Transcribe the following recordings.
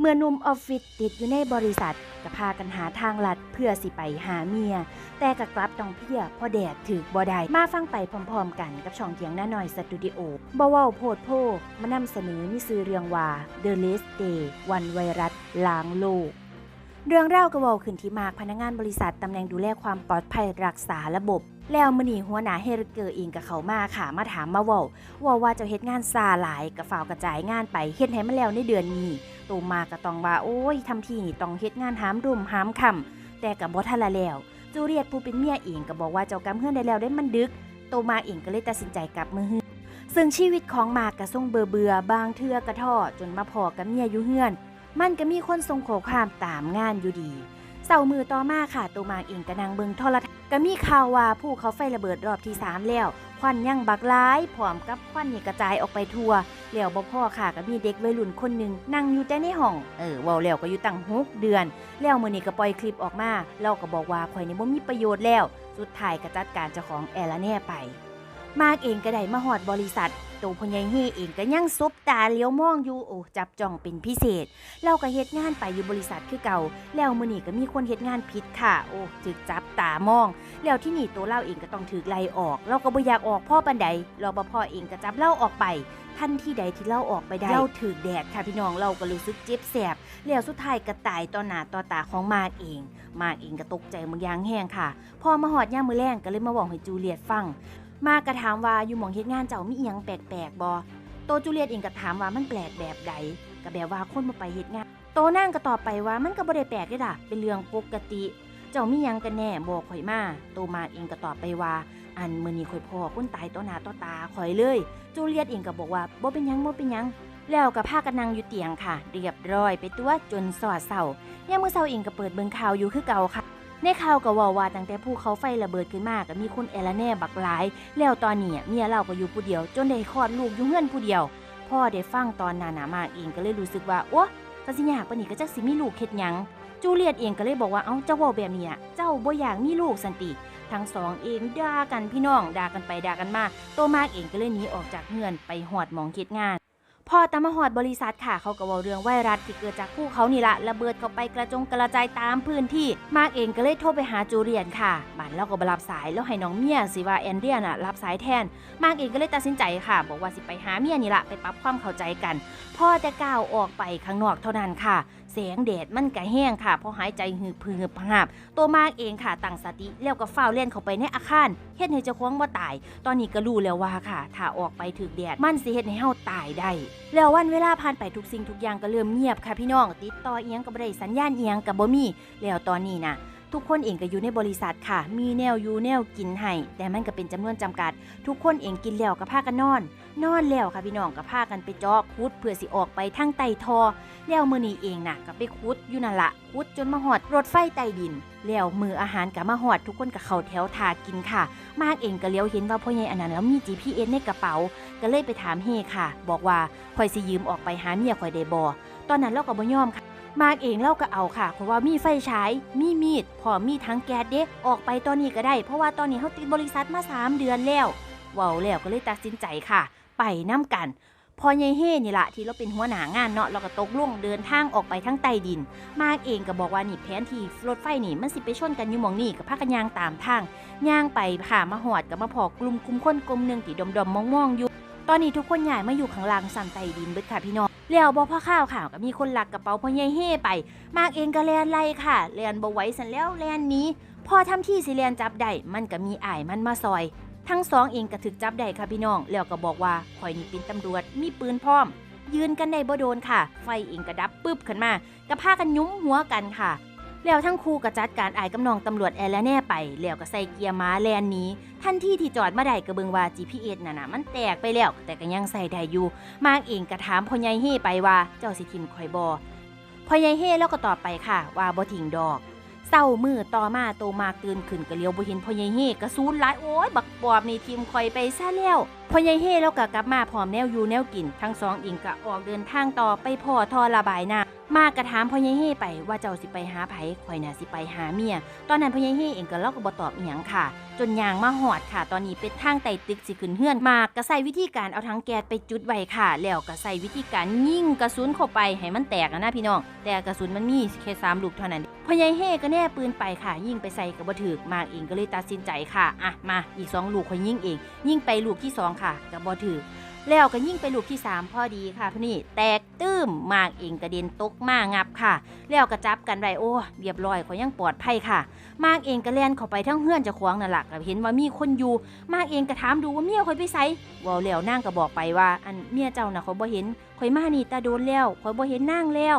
เมื่อนุ่มออฟฟิศติดอยู่ในบริษัทก็พากันหาทางลัดเพื่อสิไปหาเมีย แต่ก็กลับต้องเพียเพอแดดถึกบ่ได้มาฟังไปพร้อมๆ กันกับช่องเทียงหน้าหน่อยสตูดิโอบ่เว้าโพดโพมานำเสนอนิซือเรื่องว่า The Last Day วันไวรัสล้างโลก เรื่องเล่าก็เว้าขึ้นที่มากพนักงานบริษัทตำแหน่งดูแลความปลอดภัยรักษาระบบ แล้วมื้อนี้หัวหน้าเฮรเกอร์เองกับเขามาค่ะ มาถามมาว้าว่าว่าจ้าเฮ็ดงานซาหลายก็ฝ่าวกระจายงานไปเฮ็ดให้มันแล้วในเดือนนี้ตูมาก็ต้องว่าโอ้ยทำทีนี่ต้องเฮ็ดงานหามรุ่มหามคำแต่กับบ่ทันละแล้วจูเลียตผู้เป็นเมียเองก็บอกว่าเจ้ากำเฮื่อนได้แล้วได้มันดึกโตมาเองก็เลยตัดสินใจกลับมือฮือซึ่งชีวิตของมากกระส่งเบื่อเบื่อบางเทือกระท่อจนมาพอกับเมียอยู่เฮือน มันก็มีคนส่งขอความตามงานอยู่ดีเสาร์มือต่อมาค่ะตัวมากเองก็นางเบิงโทรทัศน์ก็มีข่าวว่าผู้เขาไฟระเบิดรอบที่ 3 แล้ว ควันยังบักร้ายพร้อมกับควันนี่กระจายออกไปทั่วแล้วบ่พ่อค่ะก็มีเด็กวัยรุ่นคนหนึ่งนั่งอยู่แต่ในห้อง เออว้าแล้วก็อยู่ตั้งหกเดือน แล้วมื้อนี้ก็ปล่อยคลิปออกมาเราก็บอกว่าข่อยนี่บ่มีประโยชน์แล้ว สุดท้ายก็จัดการเจ้าของแอละแน่ไป มากเองก็ได้มาฮอดบริษัทตัวพญายเฮเองก็ยังซบตาเลี้ยวมองอยู่โอ้จับจ้องเป็นพิเศษ เราก็เฮ็ดงานไปอยู่บริษัทคือเก่า แล้วมื้อนี้ก็มีคนเฮ็ดงานผิดค่ะ โอ้ถึกจับตามอง แล้วที่นี่ตัวเราเองก็ต้องถูกไล่ออก เราก็บ่อยากออกพ่อปันใดรอปภเองก็จับเราออกไปทันที่ใดที่เราออกไปได้เราถือแดดค่ะพี่น้องเราก็รู้สึกเจ็บแสบแล้วสุดท้ายก็ตายต่อหน้าต่อตาของมากเอง มากเองก็ตกใจมึงยางแห้งค่ะ พอมาหอดย่ามือแรงก็เลยมาบอกให้จูเลียตฟัง มากก็ถามว่าอยู่หมองเฮ็ดงานเจ้ามีอีหยังแปลกๆบ่โตจูเลียตเองก็ถามว่ามันแปลกแบบใดก็แบบว่าคนมาไปเฮ็ดงาน โตนั่งก็ตอบไปว่ามันก็บ่ได้แปลกเด้ล่ะเป็นเรื่องปกติ เจ้ามีหยังกันแน่บอกข่อยมาโตมาเองก็ตอบไปว่า อันมื้อนี้ข่อยพ่อคนตายต่อหน้าต่อตาข่อยเลย จูเลียตเองก็บอกว่าบ่เป็นหยังบ่เป็นหยังแล้วก็พากันนั่งอยู่เตียงค่ะ เรียบร้อยไปตัวจนสอดเศร้ายามมื้อเช้าเองก็เปิดเบิงข่าวอยู่คือเก่าค่ะ ในข่าวก็เว่าว่าตั้งแต่ภูเขาไฟระเบิดขึ้นมาก็มีคนแอละแน่บักหลาย แล้วตอนนี้เมียเราก็อยู่ผู้เดียว จนได้คลอดลูกอยู่เฮือนผู้เดียว พ่อได้ฟังตอนนานามากเองก็เลยรู้สึกว่าโอ้กสิยากปนนี้ก็จักสิมีลูกเฮ็ดหยังจูเลียตเองก็เลยบอกว่าเอ้าเจ้าว้าแบบนี้อะเจ้าบ่อยากมีลูกสันติทั้งสองเองด่ากันพี่น้องด่ากันไปด่ากันมา โตมากเองก็เลยหนีออกจากเฮือนไปหอดมองเฮ็ดงาน พอตามาหอดบริษัทค่ะเขาก็เว่าเรื่องไวรัสที่เกิดจากภูเขานี่ละระเบิดเข้าไปกระจงกระจายตามพื้นที่ มากเองก็เลยโทรไปหาจูเลียนค่ะบ้านเราก็บรับสายแล้วให้น้องเมียสิว่าแอนเดียน่ะรับสายแทน มากเองก็เลยตัดสินใจค่ะ บอกว่าสิไปหาเมียนี่ละไปปรับความเข้าใจกัน พ่อแต่ก้าวออกไปข้างนอกเท่านั้นค่ะ สงแดดมันก็แห้งค่ะพอหายใจหืบพืบหาบตัวมากเองค่ะตั้งสติแล้วก็ฝ้าเล่นเข้าไปในอาคารเฮ็ดให้เจ้าของว่าตาย ตอนนี้ก็รู้แล้วว่าค่ะ ถ้าออกไปถึกแดดมันสิเฮ็ดให้เฮาตายได้ แล้ววันเวลาผ่านไปทุกสิ่งทุกอย่างก็เริ่มเงียบค่ะพี่น้อง ติดต่อเอียงก็บ่ได้สัญญาณเอียงก็บ่มีแล้วตอนนี้นะ ทุกคนเองก็อยู่ในบริษัทค่ะ มีแนวอยู่แนวกินให้แต่มันก็เป็นจำนวนจำกัด ทุกคนเองกินแล้วก็พากันนอน นอนแล้วค่ะพี่น้องก็พากันไปจาะคุดเพื่อสิออกไปทางไต่ทอ แล้วมือนี้เองน่ะก็ไปคุดอยู่นั่นละคุดจนมาหอดรถไฟใต้ดิน แล้วมืออาหารก็มาหอดทุกคนก็เข้าแถวทากินค่ะ มากเองก็เลี้ยวเห็นว่าพ่อใหญ่อันนั้นแล้วมี GPS ในกระเป๋า ก็เลยไปถามเฮค่ะ บอกว่าข่อยสิยืมออกไปหาเมียข่อยได้บ่ตอนนั้นเราก็บ่ยอมค่ะ มากเองเราก็เอาค่ะเพราะว่ามีไฟฉายมีมีดพร้อมมีทั้งแก๊สเด้ออกไปตอนนี้ก็ได้ เพราะว่าตอนนี้เฮาติดบริษัทมาสามเดือนแล้วเว้าแล้วก็เลยตัดสินใจค่ะ ไปน้ำกันพอยายเฮ่นี่ละที่เราเป็นหัวหน้างานเนาะเราก็ตกลงเดินทางออกไปทั้งใต้ดิน มากเองก็บอกว่านี่แผนที่รถไฟนี่มันสิไปชนกันอยู่หมองนี่กับพากันยางตามทางย่างไปค่ะมาหอดกับมาพอกลุ่มกลุ่มคนกลมหนึ่งที่ดมดมมองมองๆอยู่ ตอนนี้ทุกคนย้ายมาอยู่ข้างล่างสันใต้ดินเบิดค่ะพี่น้อง แล้วบอพ่อข้าวข่าวก็มีคนหลักกระเป๋าพ่อยายเฮ่ไป มากเองก็แลนไล่ค่ะแลนบ่ไว้สันแล้วแลนนี้ พอทำที่สิแลนจับได้มันก็มีอ้ายมันมาซอย ทั้งสองเองก็ถึกจับได้ค่ะพี่น้อง แล้วก็บอกว่าข่อยนี่เป็นตำรวจมีปืนพร้อม ยืนกันได้บ่โดนค่ะ ไฟเองก็ดับปึ๊บขึ้นมาก็พากันยุ้มหัวกันค่ะ แล้วทั้งคู่ก็จัดการอายกับน้องตำรวจแอร์และแน่ไป แล้วก็ใส่เกียร์ม้าแลนนี้ ทันทีที่จอดมาได้ก็เบิงว่า GPS น่ะนะมันแตกไปแล้ว แต่ก็ยังใส่ได้อยู่ มากเองก็ถามพ่อใหญ่เฮ่ไปว่าเจ้าสิทิมข่อยบ่พ่อใหญ่เฮ่แล้วก็ตอบไปค่ะ ว่าบ่ทิ้งดอกเศร้ามือต่อมาโตมากตื่นขึ้นก็เลี้ยวบ่เห็นพ่อใหญ่เฮ่กระซูนหลายโอ้ยบักปอบนี่ทีมข่อยไปซะแล้วพ่อใหญ่เฮ่แล้วก็กลับมาพร้อมแนวอยู่แนวกิน ทั้งสองอิงก็ออกเดินทางต่อไปพ่อทอระบายน้ำ มากกระถามพ่อใหญ่เฮ่ไปว่าเจ้าสิไปหาไผข่อยน่ะสิไปหาเมีย ตอนนั้นพ่อใหญ่เฮ่เองก็เล่าก็บ่ตอบอีหยังค่ะ จนยางมาหอดค่ะ ตอนนี้เป็นทางไต่ตึกสิขึ้นเฮือนมากก็ใส่วิธีการเอาถังแก๊สไปจุดไว้ค่ะ แล้วก็ใส่วิธีการยิงกระสุนเข้าไปให้มันแตกนะพี่น้อง แต่กระสุนมันมีแค่สามลูกเท่านั้นพ่อใหญ่เฮก็แน่ปืนไปค่ะ ยิงไปใส่กระบถึกมากเองก็เลยตัดสินใจค่ะอะมาอีกสองลูกค่อยยิงเอง ยิงไปลูกที่สองค่ะกระบถึก แล้วก็ยิ่งไปลูกที่ 3 พอดีค่ะพี่นี่แตกตื้มมากเองกระเด็นตกมางับค่ะ แล้วก็จับกันไว้โอ้เรียบร้อยเขายังปลอดภัยค่ะ มากเองก็แล่นเข้าไปทั้งเฮือนจะขวางนั่นแหละก็เห็นว่ามีคนอยู่ มากเองก็ถามดูว่าเมียคอยไปไสวอลแล้วนั่งก็บอกไปว่า อันเมียเจ้าน่ะเขาบ่เห็นคอยมานี่ตาโดนแล้วคอยบ่เห็นนั่งแล้ว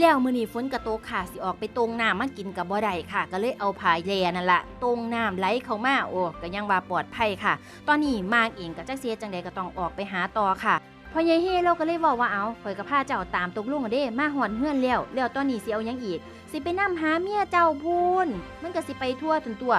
แล้วมือนี้ฝนกระโตกค่ะสิออกไปตรงน้ำมากินกับบ่ได้ค่ะ ก็เลยเอาผายแลนั่นละตรงน้ำไหลเข้ามาโอ้ก็ยังว่าปลอดภัยค่ะ ตอนนี้มากเองกับจักเสียจังใดก็ต้องออกไปหาต่อค่ะพอยายเฮเราก็เลยบอกว่าเอาข่อยกับพาเจ้าตามตกลงกันเด้ มาหอนเฮือนแล้วแล้วตอนนี้สิเอายังอีก สิไปนำหาเมียเจ้าพูนมันก็สิไปทั่วถึงตัว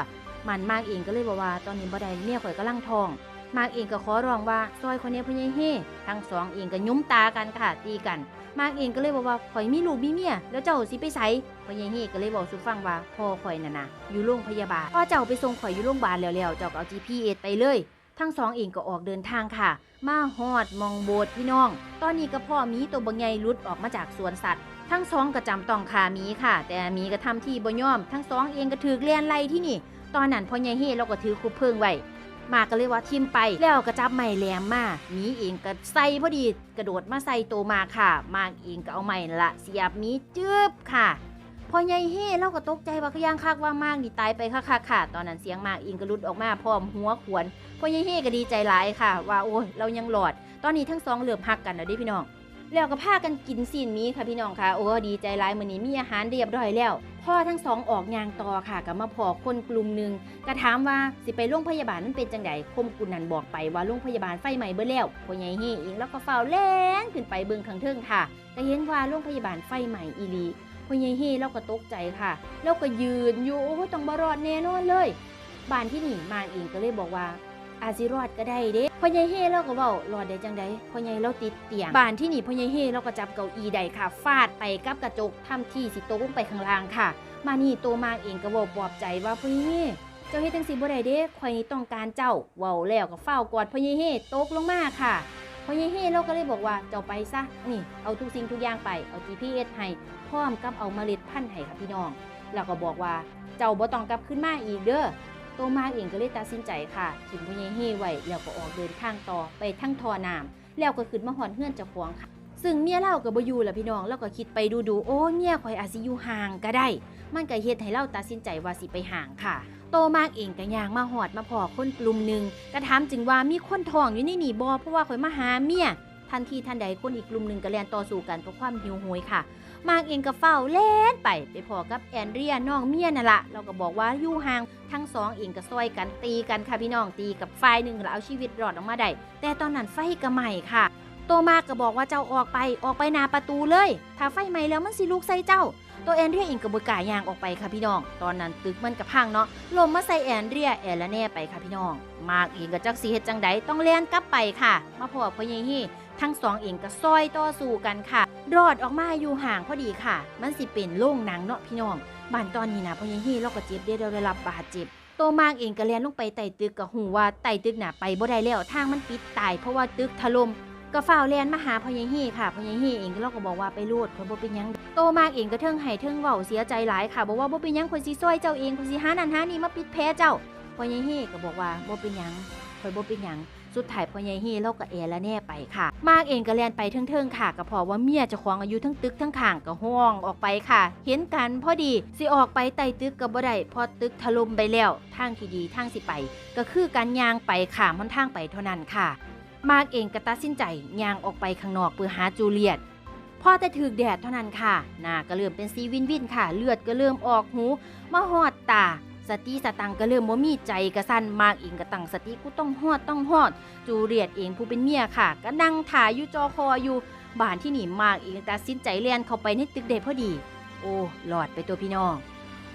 มันมากเองก็เลยบอกว่าตอนนี้บ่ได้เมียข่อยกำลังทอง มากเองก็ขอร้องว่าซอยคนนี้พอยายเฮทั้งสองเองก็ยุ้มตากันค่ะตีกัน มากเองก็เลยบอกว่าข่อยมีลูกมีเมียแล้วเจ้าสิไปไสพ่อใหญ่เฮก็เลยบอกสุฟังว่าพ่อข่อยน่ะนะอยู่โรงพยาบาลพ่อเจ้าไปส่งข่อยอยู่โรงพยาบาลแล้วแล้วเจ้าก็เอา GPS ไปเลย ทั้งสองเองก็ออกเดินทางค่ะ มาฮอดมองโบสถ์พี่น้อง ตอนนี้ก็พ่อมีตัวบางใหญ่หลุดออกมาจากสวนสัตว์ทั้งสองก็จำต้องขามีค่ะ แต่มีก็ทำที่บ่ย่อม ทั้งสองเองก็ถือเลียนไล่ที่นี่ ตอนนั้นพ่อใหญ่เฮเราก็ถือคุบเพิงไว้ มาก็เลยว่าทิมไปแล้วก็จับไม้แหลมมามีเองก็ใส่พอดีกระโดดมาใส่ตัวมาค่ะมากเองก็เอาไม้ละเสียบมีจึบค่ะพอใหญ่เฮ่เราก็ตกใจว่าขย่างคักว่ามากนี่ตายไปค่ะค่ะค่ะตอนนั้นเสียงมากอิงก็หลุดออกมาพร้อมหัวขวนพอใหญ่เฮ่ก็ดีใจหลายค่ะ ว่าโอ้ยเรายังหลอด ตอนนี้ทั้งสองเริ่มหักกันแล้วด้พี่น้อง แล้วก็พากันกินซีนมีค่ะพี่น้องค่ะโอ้ดีใจหลายมื้อนี้มีอาหารเรียบร้อยแล้ว พ่อทั้งสองออกยางต่อค่ะก็มาพอคนกลุ่มหนึ่งก็ถามว่าสิไปโรงพยาบาลมันเป็นจังไดคมกุนันบอกไปว่าโรงพยาบาลไฟไหม้เบิดแล้วพ่อใหญ่เฮเองแล้วก็เฝ้าแล่นขึ้นไปเบิ่งข้างเทิงค่ะก็เห็นว่าโรงพยาบาลไฟไหม้อีลีพ่อใหญ่เฮเราก็ตกใจค่ะแล้วก็ยืนอยู่โอ้ต้องบรอดแน่นอนเลย บ้านที่หนีมาเองก็เลยบอกว่า อาจสิรอดก็ได้เด้พ่อใหญ่เฮ่เราก็เว้ารอดได้จังไดพ่อใหญ่เราติดเตียงบ้านที่นี่พ่อใหญ่เฮ่เราก็จับเก้าอี้ใดค่ะ ฟาดไปกับกระจกทำที่สิตกลงไปข้างล่างค่ะ มานี่โตมากเองก็บอกปลอบใจว่าพ่อใหญ่เฮเจ้าเฮ็ดจังซี่บ่ได้เด้ข่อยนี่ต้องการเจ้าเว้าแล้วก็เฝ้ากอดพ่อใหญ่เฮตกลงมาค่ะพ่อใหญ่เฮ่เราก็เลยบอกว่าเจ้าไปซะนี่เอาทุกสิ่งทุกอย่างไปเอา GPS ให้พร้อมกับเอาเมล็ดพันธุ์ให้ค่ะพี่น้อง แล้วก็บอกว่าเจ้าบ่ต้องกลับขึ้นมาอีกเด้อ โตมาเองก็เลยตัดสินใจค่ะทิมพ่อใหญ่เฮไว้แล้วก็ออกเดินทางต่อไปทั้งทอน้ำแล้วก็ขึ้นมาหอนเฮือนเจ้าของค่ะ ซึ่งเมียเล่าก็บ่อยูและพี่น้องแล้วก็คิดไปดูดูโอ้เมียข่อยอาจสิยูห่างก็ได้ มันก็เฮ็ดให้เราตัดสินใจว่าสิไปห่างค่ะ โตมากเองก็ย่างมาหอดมาพอคนกลุ่มหนึ่งก็ถามจึงว่ามีคนทองอยู่ในนี่บ่เพราะว่าข่อยมาหาเมียทันทีทันใดคนอีกกลุ่มหนึ่งก็แล่นต่อสู้กันเพราะความหิวโหยค่ะ มากเองก็เฝ้าเล่นไปไปพอกับแอนเรียน้องเมียนั่นละเราก็บอกว่าอยู่ห่างทั้งสองเองก็ซอยกันตีกันค่ะพี่น้องตีกับฝ่ายหนึ่งแล้วเอาชีวิตรอดออกมาได้แต่ตอนนั้นไฟก็ไหม้ค่ะ โตมากก็บอกว่าเจ้าออกไปออกไปหนาประตูเลย ถ้าไฟไหม้แล้วมันสิลุกใส่เจ้าตัวแอนเรียเองก็บกล้ายางออกไปค่ะพี่น้อง ตอนนั้นตึกมันกระพังเนาะลมมาใส่แอนเรียแอนละแน่ไปค่ะพี่น้อง มากเองก็จักสีเฮ็ดจังใดต้องเลียนกลับไปค่ะ มาพอพ่อใหญ่ฮี่ ทั้งสองเองก็ซอยต่อสู้กันค่ะ รอดออกมาอยู่ห่างพอดีค่ะ มันสิเป็นโล่งหนังเนาะพี่น้องบ้านตอนนี้นะพ่อใหญ่ฮี่เราก็เจ็บได้ได้รับบาดเจ็บโตมากเองก็เลียนลงไปไต่ตึกกับหูว่าไต่ตึกน่ะไปบ่ได้แล้วทางมันปิดตายเพราะว่าตึกถล่มก็เฝ้าวแลนมาหาพ่อใหญ่ฮี่ค่ะพ่อใหญ่ฮี่เองก็เราก็บอกว่าไปโลดเพราะบ่เป็นยังโตมากเองก็เทิงไห้เทิงเว้าเสียใจหลายค่ะบอกว่าบ่เป็นยังคนสิซอยเจ้าเองคนสิหานันหานี่มาปิดแพ้เจ้าพ่อใหญ่ฮี่ก็บอกว่าบ่เป็นยังข่อยบ่เป็นยัง สุดท้ายพ่อใหญ่ฮี่เราก็แอละแน่ไปค่ะ มากเองก็แล่นไปเทิงๆค่ะก็พอว่าเมียจ้าของอายุทั้งตึกทั้งข้างก็ห้องออกไปค่ะ เห็นกันพอดีสิออกไปไต่ตึกก็บ่ได้พอตึกถล่มไปแล้วทางที่ดีทางสิไป ก็คือการยางไปค่ะมันทางไปเท่านั้นค่ะ มากเองก็ตัดสินใจยางออกไปข้างนอกเพื่อหาจูเลียตพอแต่ถึกแดดเท่านั้นค่ะหน้าก็เริ่มเป็นสีวินวินค่ะ เลือดก็เริ่มออกหูมาหอดตา สติสตังก็เริ่มบ่มีใจกระสั้นมากเองก็ตั้งสติกูต้องหอดต้องหอด จูเลียตเองผู้เป็นเมียค่ะ ก็นั่งถ่ายอยู่จอคออยู่บ้านที่หนีมากเองตัดสินใจเลียนเข้าไปในตึกเดพอดี โอ้หลอดไปตัวพี่น้อง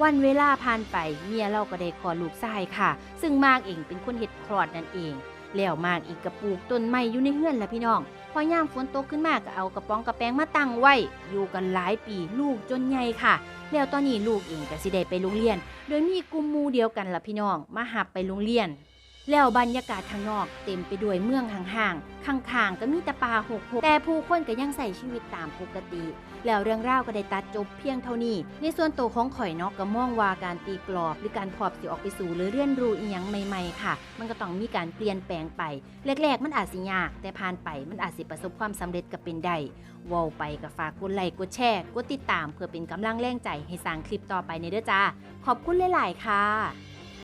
วันเวลาผ่านไปเมียเราก็ได้คลอดลูกชายค่ะ ซึ่งมากเองเป็นคนเฮ็ดคลอดนั่นเองแล้วมากอีกกระปลูกต้นไม้อยู่ในเฮือนละพี่น้อง พอย่ามฝนตกขึ้นมาก็เอากระป๋องกระแปงมาตั้งไว้ อยู่กันหลายปีลูกจนใหญ่ค่ะ แล้วตอนนี้ลูกเองก็สิได้ไปโรงเรียน โดยมีกลุ่มมูเดียวกันล่ะพี่น้อง มาหับไปโรงเรียน แล้วบรรยากาศข้างนอกเต็มไปด้วยเมืองห่างๆ ข้างๆ ก็มีแต่ป่าหกหกแต่ผู้คนก็ยังใส่ชีวิตตามปกติ แล้วเรื่องราวก็ได้ตัดจบเพียงเท่านี้ ในส่วนตัวของข่อยนอกก็มองว่าการตีกรอบ หรือการพอบสิออกไปสู่หรือเรียนรู้อีหยังใหม่ๆ ค่ะ มันก็ต้องมีการเปลี่ยนแปลงไป แรกๆ มันอาจสิยาก แต่ผ่านไปมันอาจสิประสบความสำเร็จก็เป็นได้ว้าไปก็ฝากกดไลค์กดแชร์กดติดตาม เพื่อเป็นกำลังแรงใจให้สร้างคลิปต่อไปในเด้อจ้าขอบคุณหลาย ๆ ค่ะ